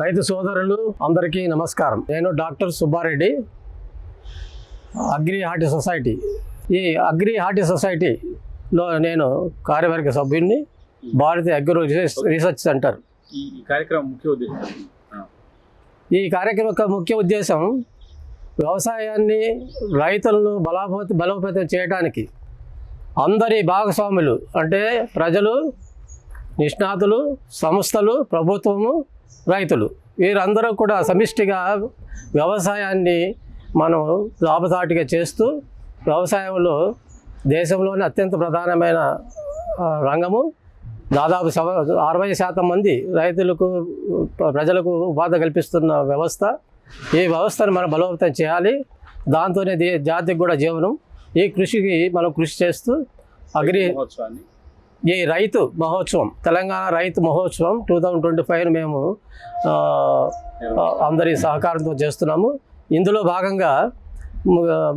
రైతు సోదరులు అందరికీ నమస్కారం. నేను doctor Subbareddy agri horti society. ఈ అగ్రి హార్టి సొసైటీలో నేను కార్యవర్గ సభ్యుడిని Bharatiya agro research research centre. ఈ కార్యక్రమం ముఖ్య ఉద్దేశం. ఈ కార్యక్రమం యొక్క ముఖ్య ఉద్దేశం వ్యవసాయాన్ని రైతులను బలోపేత బలోపేతం చేయడానికి అందరి భాగస్వాములు అంటే ప్రజలు నిష్ణాతులు సంస్థలు ప్రభుత్వము రైతులు. వీరందరూ కూడా సమిష్టిగా వ్యవసాయాన్ని మనం లాభసాటిగా చేస్తూ వ్యవసాయంలో దేశంలోనే అత్యంత ప్రధానమైన రంగము. దాదాపు సవ అరవై శాతం మంది రైతులకు ప్రజలకు ఉపాధి కల్పిస్తున్న వ్యవస్థ. ఈ వ్యవస్థను మనం బలోపేతం చేయాలి. దాంతోనే జాతికి కూడా జీవనం. ఈ కృషికి మనం కృషి చేస్తూ అగ్రి మహోత్సవాన్ని ఈ రైతు మహోత్సవం తెలంగాణ రైతు మహోత్సవం టూ థౌజండ్ ట్వంటీ ఫైవ్ మేము అందరి సహకారంతో చేస్తున్నాము. ఇందులో భాగంగా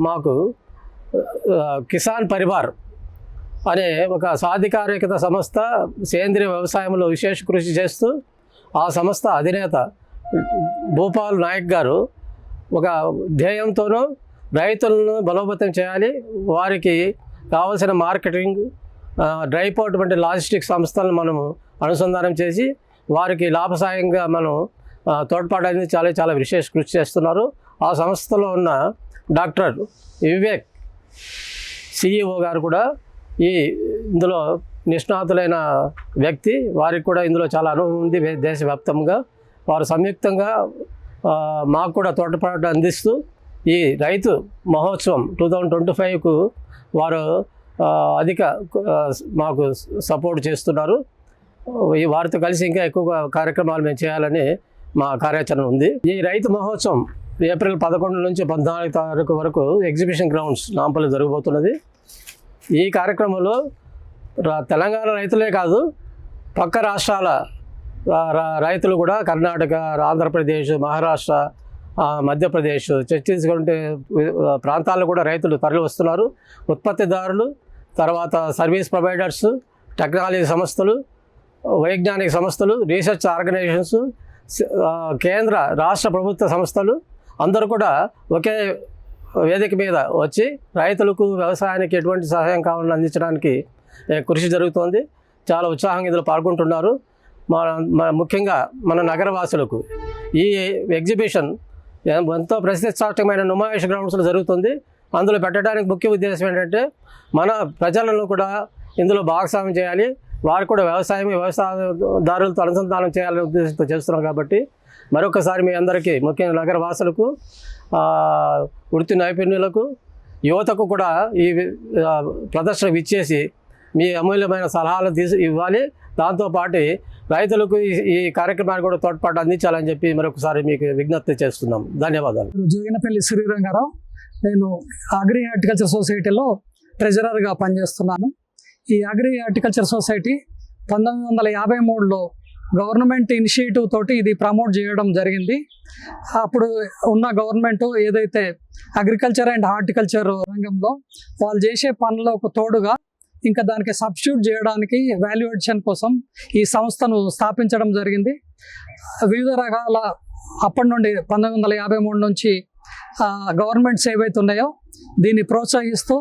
మాకు కిసాన్ పరివార్ అనే ఒక సాధికారికత సంస్థ సేంద్రియ వ్యవసాయంలో విశేష కృషి చేస్తూ ఆ సంస్థ అధినేత భూపాల్ నాయక్ గారు ఒక ధ్యేయంతోనూ రైతులను బలోపేతం చేయాలి వారికి కావలసిన మార్కెటింగ్ డ్రైపోర్ట్ వంటి లాజిస్టిక్ సంస్థలను మనము అనుసంధానం చేసి వారికి లాభసాయంగా మనం తోడ్పాటు తోడ్పడడానికి చాలా చాలా విశేష కృషి చేస్తున్నారు. ఆ సంస్థలో ఉన్న డాక్టర్ వివేక్ సిఇఓ గారు కూడా ఈ ఇందులో నిష్ణాతులైన వ్యక్తి. వారికి కూడా ఇందులో చాలా అనుభవం ఉంది దేశవ్యాప్తంగా. వారు సంయుక్తంగా మాకు కూడా తోడ్పాటు అందిస్తూ ఈ రైతు మహోత్సవం టూ థౌజండ్ ట్వంటీ ఫైవ్కు వారు అధిక మాకు సపోర్ట్ చేస్తున్నారు. ఈ వారితో కలిసి ఇంకా ఎక్కువ కార్యక్రమాలు మేము చేయాలని మా కార్యాచరణ ఉంది. ఈ రైతు మహోత్సవం ఏప్రిల్ పదకొండు నుంచి పద్నాలుగు తారీఖు వరకు ఎగ్జిబిషన్ గ్రౌండ్స్ నాంపల్లి జరగబోతున్నది. ఈ కార్యక్రమంలో తెలంగాణ రైతులే కాదు పక్క రాష్ట్రాల రైతులు కూడా కర్ణాటక ఆంధ్రప్రదేశ్ మహారాష్ట్ర మధ్యప్రదేశ్ ఛత్తీస్గఢ్ ప్రాంతాల్లో కూడా రైతులు తరలి వస్తున్నారు ఉత్పత్తిదారులు తర్వాత సర్వీస్ ప్రొవైడర్స్ టెక్నాలజీ సంస్థలు వైజ్ఞానిక సంస్థలు రీసెర్చ్ ఆర్గనైజేషన్స్ కేంద్ర రాష్ట్ర ప్రభుత్వ సంస్థలు అందరూ కూడా ఒకే వేదిక మీద వచ్చి రైతులకు వ్యవసాయానికి ఎటువంటి సహాయం కావాలని అందించడానికి కృషి జరుగుతోంది. చాలా ఉత్సాహంగా ఇందులో పాల్గొంటున్నారు. మన ముఖ్యంగా మన నగరవాసులకు ఈ ఎగ్జిబిషన్ ఎంతో ప్రతిష్టాత్మకమైన నుమాయిష్ గ్రౌండ్స్లో జరుగుతుంది. అందులో పెట్టడానికి ముఖ్య ఉద్దేశం ఏంటంటే మన ప్రజలను కూడా ఇందులో భాగస్వామ్యం చేయాలి. వారు కూడా వ్యవసాయం వ్యవసాయదారులతో అనుసంధానం చేయాలనే ఉద్దేశంతో చేస్తున్నాం కాబట్టి మరొకసారి మీ అందరికీ ముఖ్యంగా నగర వాసులకు వృత్తి నైపుణ్యులకు యువతకు కూడా ఈ ప్రదర్శన ఇచ్చేసి మీ అమూల్యమైన సలహాలు తీసి ఇవ్వాలి. దాంతోపాటు రైతులకు ఈ ఈ కార్యక్రమాన్ని కూడా తోడ్పాటు అందించాలని చెప్పి మరొకసారి మీకు విజ్ఞప్తి చేస్తున్నాం. ధన్యవాదాలు. జోగినపల్లి శ్రీరంగారావు నేను అగ్రి హార్టికల్చర్ సొసైటీలో ట్రెజరర్గా పనిచేస్తున్నాను. ఈ అగ్రి హార్టికల్చర్ సొసైటీ పంతొమ్మిది వందల యాభై మూడులో గవర్నమెంట్ ఇనిషియేటివ్ తోటి ఇది ప్రమోట్ చేయడం జరిగింది. అప్పుడు ఉన్న గవర్నమెంట్ ఏదైతే అగ్రికల్చర్ అండ్ హార్టికల్చర్ రంగంలో వాళ్ళు చేసే పనులకు తోడుగా ఇంకా దానికి సబ్స్టిట్యూట్ చేయడానికి వాల్యుయేషన్ కోసం ఈ సంస్థను స్థాపించడం జరిగింది. వివిధ రకాల అప్పటి నుండి పంతొమ్మిది వందల యాభై మూడు నుంచి గవర్నమెంట్స్ ఏవైతే ఉన్నాయో దీన్ని ప్రోత్సహిస్తూ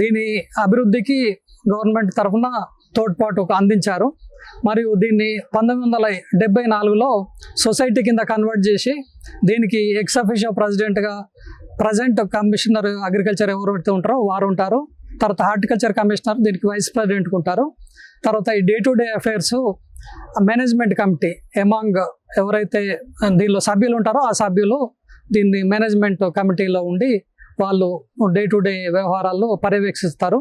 దీని అభివృద్ధికి గవర్నమెంట్ తరఫున తోడ్పాటు అందించారు. మరియు దీన్ని పంతొమ్మిది వందల డెబ్బై నాలుగులో సొసైటీ కింద కన్వర్ట్ చేసి దీనికి ఎక్స్ ప్రెసిడెంట్గా ప్రజెంట్ కమిషనర్ అగ్రికల్చర్ ఎవరు పెడుతూ ఉంటారో వారు ఉంటారు. తర్వాత హార్టికల్చర్ కమిషనర్ దీనికి వైస్ ప్రెసిడెంట్ ఉంటారు. తర్వాత ఈ day to day affairs management committee among ఎవరైతే దీనిలో సభ్యులు ఉంటారో ఆ సభ్యులు దీన్ని మేనేజ్మెంట్ కమిటీలో ఉండి వాళ్ళు డే టు డే వ్యవహారాల్లో పర్యవేక్షిస్తారు.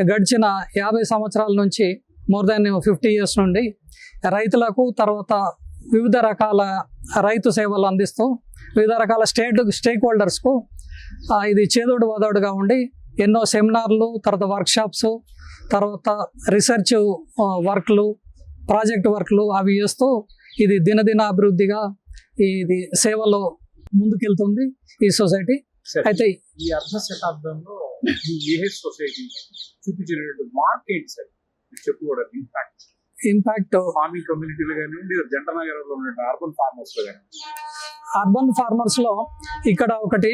గడిచిన యాభై సంవత్సరాల నుంచి మోర్ దాన్ ఫిఫ్టీ ఇయర్స్ నుండి రైతులకు తర్వాత వివిధ రకాల రైతు సేవలు అందిస్తూ వివిధ రకాల స్టేట్ స్టేక్ హోల్డర్స్కు ఇది చేదోడు వాదోడుగా ఉండి ఎన్నో సెమినార్లు తర్వాత వర్క్షాప్స్ తర్వాత రీసెర్చ్ వర్క్లు ప్రాజెక్ట్ వర్క్లు అవి చేస్తూ ఇది దినదిన అభివృద్ధిగా ఇది సేవలో ముందుకెళ్తుంది ఈ సొసైటీ అయితే ఈ అర్ధ శతాబ్దంలో ఏహెచ్ సొసైటీ చూపించినటువంటి మార్కెట్ సార్? మీరు చెప్పుకోవడం ఇంపాక్ట్ ఇంపాక్ట్ ఫార్మింగ్ కమ్యూనిటీలు కానివ్వండి జంట నగరంలో ఉన్న అర్బన్ ఫార్మర్స్లో అర్బన్ ఫార్మర్స్లో ఇక్కడ ఒకటి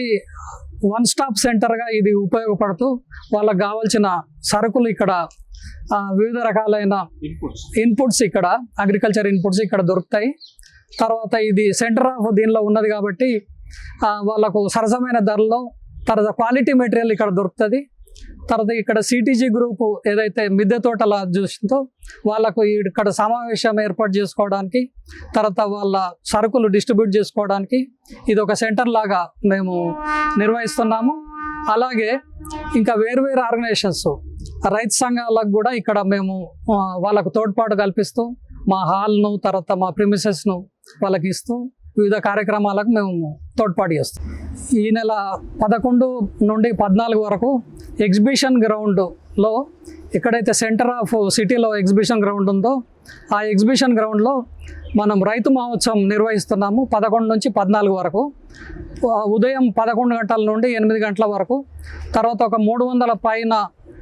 వన్ స్టాప్ సెంటర్గా ఇది ఉపయోగపడుతూ వాళ్ళకి కావాల్సిన సరుకులు ఇక్కడ వివిధ రకాలైన ఇన్పుట్స్ ఇక్కడ అగ్రికల్చర్ ఇన్పుట్స్ ఇక్కడ దొరుకుతాయి. తర్వాత ఇది సెంటర్ ఆఫ్ దీనిలో ఉన్నది కాబట్టి వాళ్ళకు సరసమైన ధరలో తర్వాత క్వాలిటీ మెటీరియల్ ఇక్కడ దొరుకుతుంది. తర్వాత ఇక్కడ సిటీజీ గ్రూప్ ఏదైతే మిద్దె తోటల చూసిందో వాళ్ళకు ఇక్కడ సమావేశం ఏర్పాటు చేసుకోవడానికి తర్వాత వాళ్ళ సరుకులు డిస్ట్రిబ్యూట్ చేసుకోవడానికి ఇది ఒక సెంటర్ లాగా మేము నిర్వహిస్తున్నాము. అలాగే ఇంకా వేరువేరు ఆర్గనైజేషన్స్ రైతు సంఘాలకు కూడా ఇక్కడ మేము వాళ్ళకు తోడ్పాటు కల్పిస్తూ మా హాల్ను తర్వాత మా ప్రిమిసెస్ను వాళ్ళకి ఇస్తూ వివిధ కార్యక్రమాలకు మేము తోడ్పాటు చేస్తాం. ఈ నెల పదకొండు నుండి పద్నాలుగు వరకు ఎగ్జిబిషన్ గ్రౌండ్లో ఎక్కడైతే సెంటర్ ఆఫ్ సిటీలో ఎగ్జిబిషన్ గ్రౌండ్ ఉందో ఆ ఎగ్జిబిషన్ గ్రౌండ్లో మనం రైతు మహోత్సవం నిర్వహిస్తున్నాము పదకొండు నుంచి పద్నాలుగు వరకు. ఉదయం పదకొండు గంటల నుండి ఎనిమిది గంటల వరకు. తర్వాత ఒక మూడు వందల పైన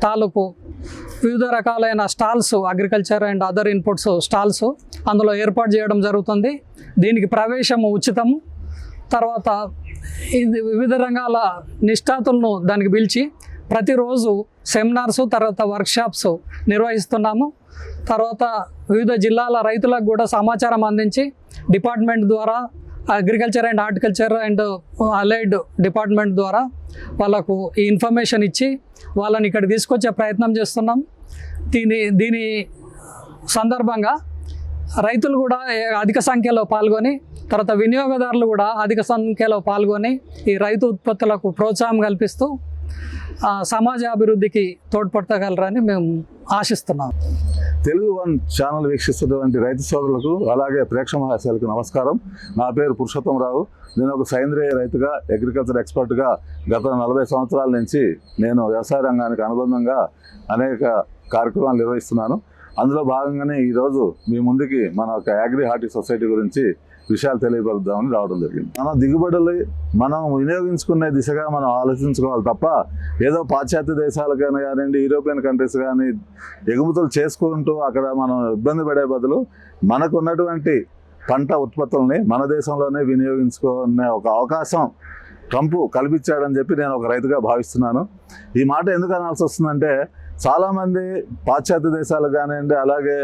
తాలూకు వివిధ రకాలైన stalls agriculture and other inputs stalls అందులో ఏర్పాటు చేయడం జరుగుతుంది. దీనికి ప్రవేశం ఉచితము. తర్వాత ఇది వివిధ రంగాల నిష్ఠాతులను దానికి పిలిచి ప్రతిరోజు సెమినార్స్ తర్వాత వర్క్షాప్స్ నిర్వహిస్తున్నాము. తర్వాత వివిధ జిల్లాల రైతులకు కూడా సమాచారం అందించి డిపార్ట్మెంట్ ద్వారా agriculture and horticulture and allied department ద్వారా వాళ్ళకు ఈ ఇన్ఫర్మేషన్ ఇచ్చి వాళ్ళని ఇక్కడ తీసుకొచ్చే ప్రయత్నం చేస్తున్నాం. దీని దీని సందర్భంగా రైతులు కూడా అధిక సంఖ్యలో పాల్గొని తర్వాత వినియోగదారులు కూడా అధిక సంఖ్యలో పాల్గొని ఈ రైతు ఉత్పత్తులకు ప్రోత్సాహం కల్పిస్తూ సమాజ అభివృద్ధికి తోడ్పడతగలరని మేము ఆశిస్తున్నాం. తెలుగు వన్ ఛానల్ వీక్షిస్తున్నటువంటి రైతు సోదరులకు అలాగే ప్రేక్షక మహాశాలకు నమస్కారం. నా పేరు పురుషోత్తం రావు. నేను ఒక సేంద్రియ రైతుగా అగ్రికల్చర్ ఎక్స్పర్ట్గా గత నలభై సంవత్సరాల నుంచి నేను వ్యవసాయ రంగానికి అనుబంధంగా అనేక కార్యక్రమాలు నిర్వహిస్తున్నాను. అందులో భాగంగానే ఈరోజు మీ ముందుకి మన యొక్క అగ్రి హార్టీ సొసైటీ గురించి విషయాలు తెలియపరుద్దామని రావడం జరిగింది. మన దిగుబడులు మనం వినియోగించుకునే దిశగా మనం ఆలోచించుకోవాలి తప్ప ఏదో పాశ్చాత్య దేశాలకైనా కానివ్వండి యూరోపియన్ కంట్రీస్ కానీ ఎగుమతులు చేసుకుంటూ అక్కడ మనం ఇబ్బంది పడే బదులు మనకు ఉన్నటువంటి పంట ఉత్పత్తుల్ని మన దేశంలోనే వినియోగించుకునే ఒక అవకాశం ట్రంప్ కల్పించాడని చెప్పి నేను ఒక రైతుగా భావిస్తున్నాను. ఈ మాట ఎందుకు అనాల్సి వస్తుందంటే చాలామంది పాశ్చాత్య దేశాలకు కానివ్వండి అలాగే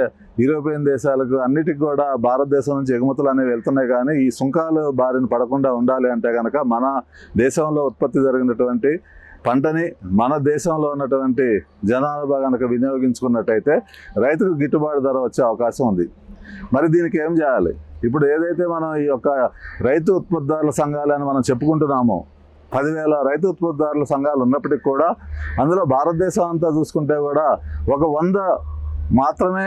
యూరోపియన్ దేశాలకు అన్నిటికి కూడా భారతదేశం నుంచి ఎగుమతులు అనేవి వెళ్తున్నాయి. కానీ ఈ సుంకాలు బారిన పడకుండా ఉండాలి అంటే కనుక మన దేశంలో ఉత్పత్తి జరిగినటువంటి పంటని మన దేశంలో ఉన్నటువంటి జనాభా కనుక వినియోగించుకున్నట్టయితే రైతుకు గిట్టుబాటు ధర వచ్చే అవకాశం ఉంది. మరి దీనికి ఏం చేయాలి? ఇప్పుడు ఏదైతే మనం ఈ యొక్క రైతు ఉత్పత్తిదారుల సంఘాలని మనం చెప్పుకుంటున్నామో పదివేల రైతు ఉత్పత్తిదారుల సంఘాలు ఉన్నప్పటికీ కూడా అందులో భారతదేశం అంతా చూసుకుంటే కూడా ఒక వంద మాత్రమే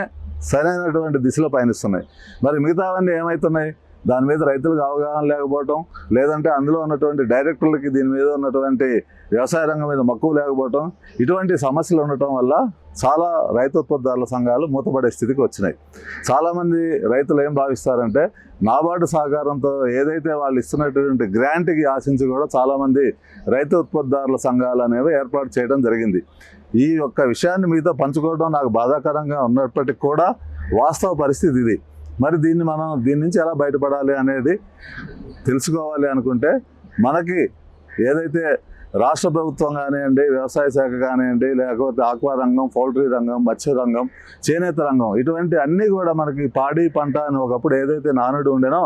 సరైనటువంటి దిశలో పయనిస్తున్నాయి. మరి మిగతావన్నీ ఏమవుతున్నాయి దాని మీద రైతులకు అవగాహన లేకపోవటం లేదంటే అందులో ఉన్నటువంటి డైరెక్టర్లకి దీని మీద ఉన్నటువంటి వ్యవసాయ రంగం మీద మక్కువ లేకపోవటం ఇటువంటి సమస్యలు ఉండటం వల్ల చాలా రైతు ఉత్పత్తిదారుల సంఘాలు మూతపడే స్థితికి వచ్చినాయి. చాలామంది రైతులు ఏం భావిస్తారంటే నాబార్డు సహకారంతో ఏదైతే వాళ్ళు ఇస్తున్నటువంటి గ్రాంట్కి ఆశించి కూడా చాలామంది రైతు ఉత్పత్తిదారుల సంఘాలు అనేవి ఏర్పాటు చేయడం జరిగింది. ఈ యొక్క విషయాన్ని మీతో పంచుకోవడం నాకు బాధాకరంగా ఉన్నప్పటికీ కూడా వాస్తవ పరిస్థితి ఇది. మరి దీన్ని మనం దీని నుంచి ఎలా బయటపడాలి అనేది తెలుసుకోవాలి అనుకుంటే మనకి ఏదైతే రాష్ట్ర ప్రభుత్వం కానివ్వండి వ్యవసాయ శాఖ కానివ్వండి లేకపోతే ఆక్వా రంగం పౌల్ట్రీ రంగం మత్స్య రంగం చేనేత రంగం ఇటువంటి అన్నీ కూడా మనకి పాడి పంట అని ఒకప్పుడు ఏదైతే నానుడు ఉండేనో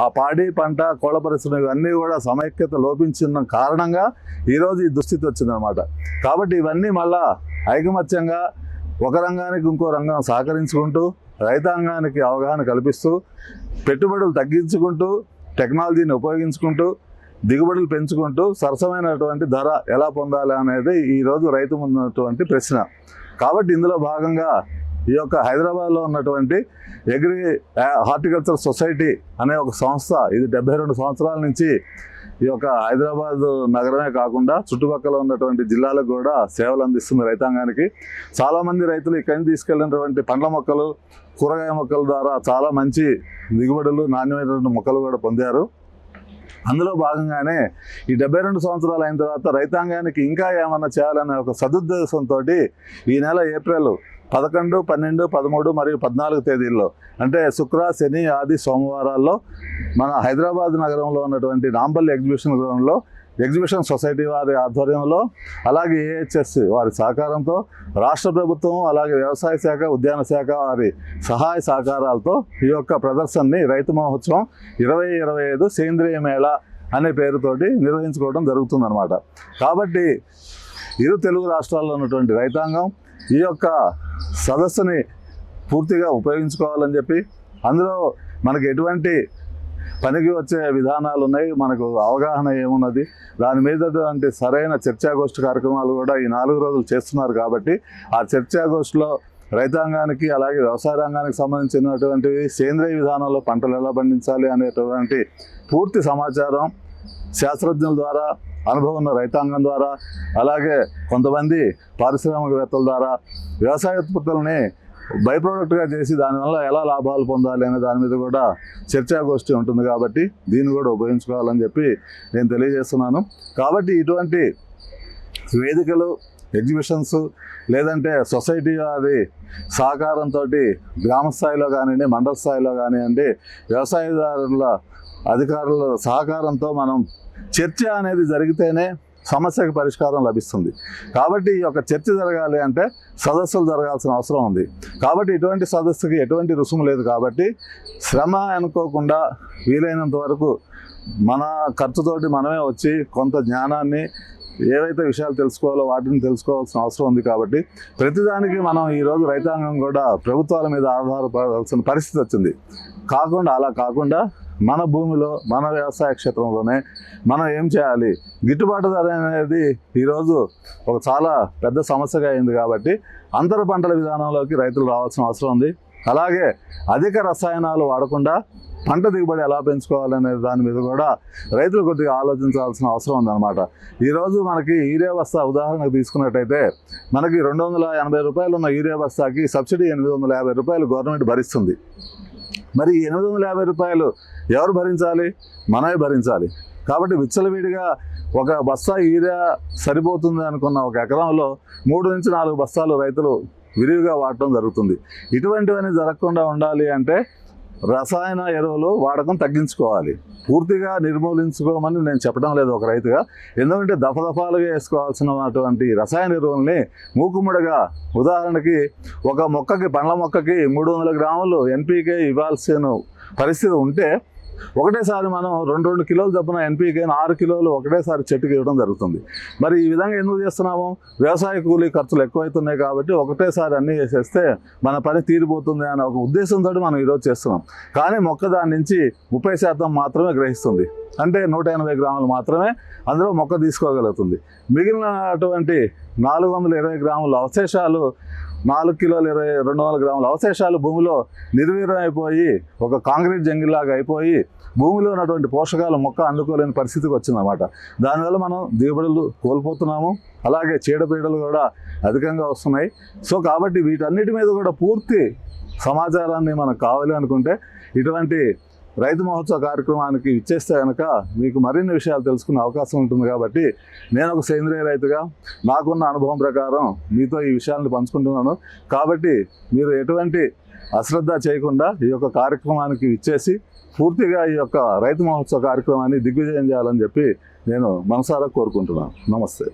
ఆ పాడి పంట కోళ్ళ పరిశ్రమ ఇవన్నీ కూడా సమైక్యత లోపించిన కారణంగా ఈరోజు ఈ దుస్థితి వచ్చిందనమాట కాబట్టి ఇవన్నీ మళ్ళా ఐకమత్యంగా ఒక రంగానికి ఇంకో రంగం సహకరించుకుంటూ రైతాంగానికి అవగాహన కల్పిస్తూ పెట్టుబడులు తగ్గించుకుంటూ టెక్నాలజీని ఉపయోగించుకుంటూ దిగుబడులు పెంచుకుంటూ సరసమైనటువంటి ధర ఎలా పొందాలి అనేది ఈరోజు రైతు ముందున్నటువంటి ప్రశ్న. కాబట్టి ఇందులో భాగంగా ఈ యొక్క హైదరాబాద్లో ఉన్నటువంటి అగ్రి హార్టికల్చర్ సొసైటీ అనే ఒక సంస్థ ఇది డెబ్బై రెండు సంవత్సరాల నుంచి ఈ యొక్క హైదరాబాద్ నగరమే కాకుండా చుట్టుపక్కల ఉన్నటువంటి జిల్లాలకు కూడా సేవలు అందిస్తుంది రైతాంగానికి. చాలామంది రైతులు ఇక్కడి నుంచి తీసుకెళ్ళినటువంటి పండ్ల మొక్కలు కూరగాయ మొక్కల ద్వారా చాలా మంచి దిగుబడులు నాణ్యమైనటువంటి మొక్కలు కూడా పొందారు. అందులో భాగంగానే ఈ డెబ్బై రెండు సంవత్సరాలు అయిన తర్వాత రైతాంగానికి ఇంకా ఏమన్నా చేయాలనే ఒక సదుద్దేశంతో ఈ నెల ఏప్రిల్ పదకొండు పన్నెండు పదమూడు మరియు పద్నాలుగు తేదీల్లో అంటే శుక్ర శని ఆది సోమవారాల్లో మన హైదరాబాద్ నగరంలో ఉన్నటువంటి నాంపల్లి ఎగ్జిబిషన్ గ్రౌండ్లో ఎగ్జిబిషన్ సొసైటీ వారి ఆధ్వర్యంలో అలాగే ఏహెచ్ఎస్ వారి సహకారంతో రాష్ట్ర ప్రభుత్వం అలాగే వ్యవసాయ శాఖ ఉద్యాన శాఖ వారి సహాయ సహకారాలతో ఈ యొక్క ప్రదర్శనని రైతు మహోత్సవం ఇరవై ఇరవై ఐదు సేంద్రియ మేళ అనే పేరుతోటి నిర్వహించుకోవడం జరుగుతుందన్నమాట. కాబట్టి ఇరు తెలుగు రాష్ట్రాల్లో ఉన్నటువంటి రైతాంగం ఈ యొక్క సదస్సుని పూర్తిగా ఉపయోగించుకోవాలని చెప్పి అందులో మనకి ఎటువంటి పనికి వచ్చే విధానాలు ఉన్నాయి మనకు అవగాహన ఏమున్నది? దాని మీద అంటే సరైన చర్చాగోష్ఠి కార్యక్రమాలు కూడా ఈ నాలుగు రోజులు చేస్తున్నారు కాబట్టి ఆ చర్చాగోష్ఠిలో రైతాంగానికి అలాగే వ్యవసాయ రంగానికి సంబంధించినటువంటి సేంద్రియ విధానంలో పంటలు ఎలా పండించాలి అనేటువంటి పూర్తి సమాచారం శాస్త్రజ్ఞుల ద్వారా అనుభవం ఉన్న రైతాంగం ద్వారా అలాగే కొంతమంది పారిశ్రామికవేత్తల ద్వారా వ్యవసాయ ఉత్పత్తులని బై ప్రోడక్ట్గా చేసి దానివల్ల ఎలా లాభాలు పొందాలి అనే దాని మీద కూడా చర్చాగోష్ఠి ఉంటుంది కాబట్టి దీన్ని కూడా ఉపయోగించుకోవాలని చెప్పి నేను తెలియజేస్తున్నాను. కాబట్టి ఇటువంటి వేదికలు ఎగ్జిబిషన్స్ లేదంటే సొసైటీ వారి సహకారంతో గ్రామ స్థాయిలో కానివ్వండి మండల స్థాయిలో కానివ్వండి వ్యవసాయదారుల అధికారుల సహకారంతో మనం చర్చ అనేది జరిగితేనే సమస్యకు పరిష్కారం లభిస్తుంది. కాబట్టి ఈ యొక్క చర్చ జరగాలి అంటే సదస్సులు జరగాల్సిన అవసరం ఉంది. కాబట్టి ఇటువంటి సదస్సుకి ఎటువంటి రుసుము లేదు కాబట్టి శ్రమ అనుకోకుండా వీలైనంత వరకు మన ఖర్చుతోటి మనమే వచ్చి కొంత జ్ఞానాన్ని ఏవైతే విషయాలు తెలుసుకోవాలో వాటిని తెలుసుకోవాల్సిన అవసరం ఉంది కాబట్టి ప్రతిదానికి మనం ఈరోజు రైతాంగం కూడా ప్రభుత్వాల మీద ఆధారపడాల్సిన పరిస్థితి వచ్చింది. కాకుండా అలా కాకుండా మన భూమిలో మన వ్యవసాయ క్షేత్రంలోనే మనం ఏం చేయాలి? గిట్టుబాటు ధర అనేది ఈరోజు ఒక చాలా పెద్ద సమస్యగా అయింది కాబట్టి అంతర పంటల విధానంలోకి రైతులు రావాల్సిన అవసరం ఉంది. అలాగే అధిక రసాయనాలు వాడకుండా పంట దిగుబడి ఎలా పెంచుకోవాలనే దాని మీద కూడా రైతులు కొద్దిగా ఆలోచించాల్సిన అవసరం ఉందన్నమాట. ఈరోజు మనకి యూరియా బస్తా ఉదాహరణకు తీసుకున్నట్టయితే మనకి రెండు వందల ఎనభై రూపాయలు ఉన్న యూరియా బస్తాకి సబ్సిడీ ఎనిమిది వందల యాభై రూపాయలు గవర్నమెంట్ భరిస్తుంది. మరి ఎనిమిది వందల యాభై రూపాయలు ఎవరు భరించాలి? మనమే భరించాలి. కాబట్టి విచ్చలవిడిగా ఒక బస్తా ఈరియా సరిపోతుంది అనుకున్న ఒక ఎకరంలో మూడు నుంచి నాలుగు బస్తాలు రైతులు విరివిగా వాడటం జరుగుతుంది. ఇటువంటివన్నీ జరగకుండా ఉండాలి అంటే రసాయన ఎరువులు వాడకం తగ్గించుకోవాలి. పూర్తిగా నిర్మూలించుకోమని నేను చెప్పడం లేదు ఒక రైతుగా. ఎందుకంటే దఫదఫాలుగా వేసుకోవాల్సినటువంటి రసాయన ఎరువుల్ని మూకుముడగా ఉదాహరణకి ఒక మొక్కకి పండ్ల మొక్కకి మూడు వందల గ్రాములు ఎన్పీకే ఇవ్వాల్సిన పరిస్థితి ఉంటే ఒకటేసారి మనం రెండు రెండు కిలోలు చొప్పున ఎన్పీకే ఆరు కిలోలు ఒకటేసారి చెట్టుకి ఇవ్వడం జరుగుతుంది. మరి ఈ విధంగా ఎందుకు చేస్తున్నాము? వ్యవసాయ కూలీ ఖర్చులు ఎక్కువైతున్నాయి కాబట్టి ఒకటేసారి అన్నీ చేసేస్తే మన పని తీరిపోతుంది అనే ఒక ఉద్దేశంతో మనం ఈరోజు చేస్తున్నాం. కానీ మొక్క దాని నుంచి ముప్పై శాతం మాత్రమే గ్రహిస్తుంది. అంటే నూట ఎనభై గ్రాములు మాత్రమే అందులో మొక్క తీసుకోగలుగుతుంది. మిగిలిన అటువంటి నాలుగు వందల ఇరవై గ్రాముల అవశేషాలు నాలుగు కిలోలు ఇరవై రెండు వందల గ్రాముల అవశేషాలు భూమిలో నిర్వీర్యం అయిపోయి ఒక కాంక్రీట్ జంగిల్లాగా అయిపోయి భూమిలో ఉన్నటువంటి పోషకాలు మొక్క అందుకోలేని పరిస్థితికి వచ్చిందన్నమాట. దానివల్ల మనం దిగుబడులు కోల్పోతున్నాము. అలాగే చీడపీడలు కూడా అధికంగా వస్తున్నాయి. సో కాబట్టి వీటన్నిటి మీద కూడా పూర్తి సమాచారాన్ని మనకు కావాలి అనుకుంటే ఇటువంటి రైతు మహోత్సవ కార్యక్రమానికి ఇచ్చేస్తే కనుక మీకు మరిన్ని విషయాలు తెలుసుకునే అవకాశం ఉంటుంది కాబట్టి నేను ఒక సేంద్రియ రైతుగా నాకున్న అనుభవం ప్రకారం మీతో ఈ విషయాలను పంచుకుంటున్నాను. కాబట్టి మీరు ఎటువంటి అశ్రద్ధ చేయకుండా ఈ యొక్క కార్యక్రమానికి ఇచ్చేసి పూర్తిగా ఈ యొక్క రైతు మహోత్సవ కార్యక్రమాన్ని దిగ్విజయం చేయాలని చెప్పి నేను మనసారా కోరుకుంటున్నాను. నమస్తే.